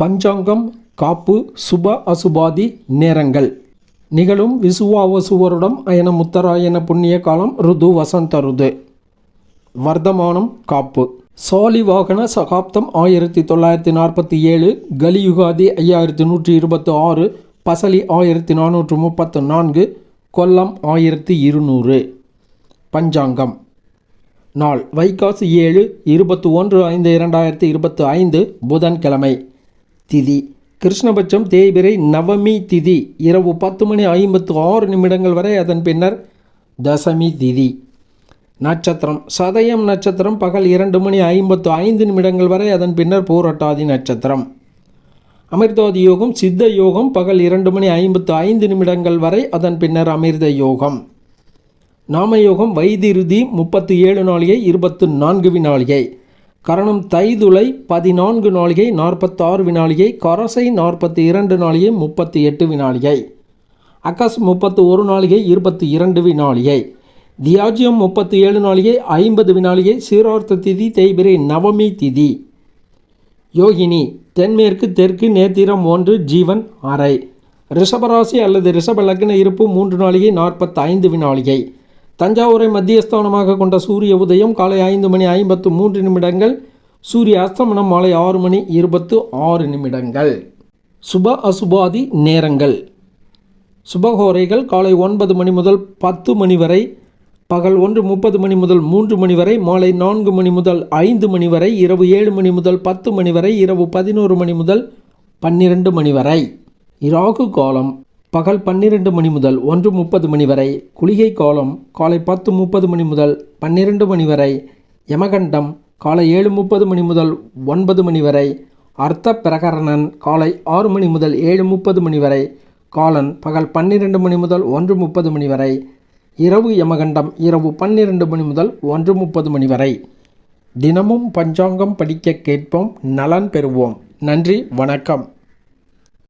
பஞ்சாங்கம் காப்பு சுப அசுபாதி நேரங்கள். நிகழும் விசுவாவசுவருடம் அயன முத்தராயன புண்ணிய காலம் ருது வசந்த ருது. வர்த்தமானம் காப்பு. சாலிவாகன சகாப்தம் ஆயிரத்தி தொள்ளாயிரத்தி நாற்பத்தி ஏழு கலியுகாதி ஐயாயிரத்தி நூற்றி இருபத்தி ஆறு பசலி ஆயிரத்தி நானூற்று முப்பத்து நான்கு கொல்லம் ஆயிரத்தி இருநூறு பஞ்சாங்கம். நாள் வைகாசி ஏழு இருபத்தி ஒன்று ஐந்து இரண்டாயிரத்தி இருபத்தி ஐந்து புதன்கிழமை. திதி. கிருஷ்ணபட்சம் தேய்பிரை நவமி திதி. இரவு பத்து மணி ஐம்பத்து ஆறு நிமிடங்கள் வரை அதன் பின்னர் தசமி திதி. நட்சத்திரம். சதயம் நட்சத்திரம் பகல் இரண்டு மணி ஐம்பத்து ஐந்து நிமிடங்கள் வரை அதன் பின்னர் பூரட்டாதி நட்சத்திரம். அமிர்தாதி யோகம் சித்த யோகம் பகல் இரண்டு மணி ஐம்பத்து ஐந்து நிமிடங்கள் வரை அதன் பின்னர் அமிர்த யோகம். நாமயோகம் வைதிருதி முப்பத்து ஏழு நாளிகை இருபத்து நான்கு வினாளிகை. கரணம் தைதுளை பதினான்கு நாளிகை நாற்பத்தாறு வினாளிகை கரசை நாற்பத்தி இரண்டு நாளிகை முப்பத்தி எட்டு வினாளிகை. அக்கஸ் முப்பத்து ஒரு நாளிகை இருபத்தி இரண்டு வினாளிகை. தியாஜியம் முப்பத்தி ஏழு நாளிகை ஐம்பது வினாளிகை சீரார்த்த திதி தேய்பிரை நவமி திதி. யோகினி தென்மேற்கு தெற்கு நேத்திரம் ஒன்று ஜீவன் அறை. ரிஷபராசி அல்லது ரிஷப லக்ன இருப்பு மூன்று நாளிகை நாற்பத்தைந்து வினாளிகை. தஞ்சாவூரை மத்தியஸ்தானமாக கொண்ட சூரிய உதயம் காலை ஐந்து மணி ஐம்பத்து மூன்று நிமிடங்கள் சூரிய அஸ்தமனம் மாலை ஆறு மணி இருபத்து ஆறு நிமிடங்கள். சுப அசுபாதி நேரங்கள். சுபகோரைகள் காலை ஒன்பது மணி முதல் பத்து மணி வரை பகல் ஒன்று முப்பது மணி முதல் மூன்று மணி வரை மாலை நான்கு மணி முதல் ஐந்து மணி வரை இரவு ஏழு மணி முதல் பத்து மணி வரை இரவு பதினோரு மணி முதல் பன்னிரண்டு மணி வரை. இராகு காலம். பகல் பன்னிரண்டு மணி முதல் ஒன்று முப்பது மணி வரை குளிகை காலம் காலை பத்து முப்பது மணி முதல் பன்னிரண்டு மணி வரை யமகண்டம் காலை ஏழு முப்பது மணி முதல் ஒன்பது மணி வரை அர்த்த பிரகரணன் காலை ஆறு மணி முதல் ஏழு முப்பது மணி வரை காலன் பகல் பன்னிரண்டு மணி முதல் ஒன்று முப்பது மணி வரை இரவு யமகண்டம் இரவு பன்னிரண்டு மணி முதல் ஒன்று முப்பது மணி வரை. தினமும் பஞ்சாங்கம் படிக்க கேட்போம் நலன் பெறுவோம். நன்றி வணக்கம்.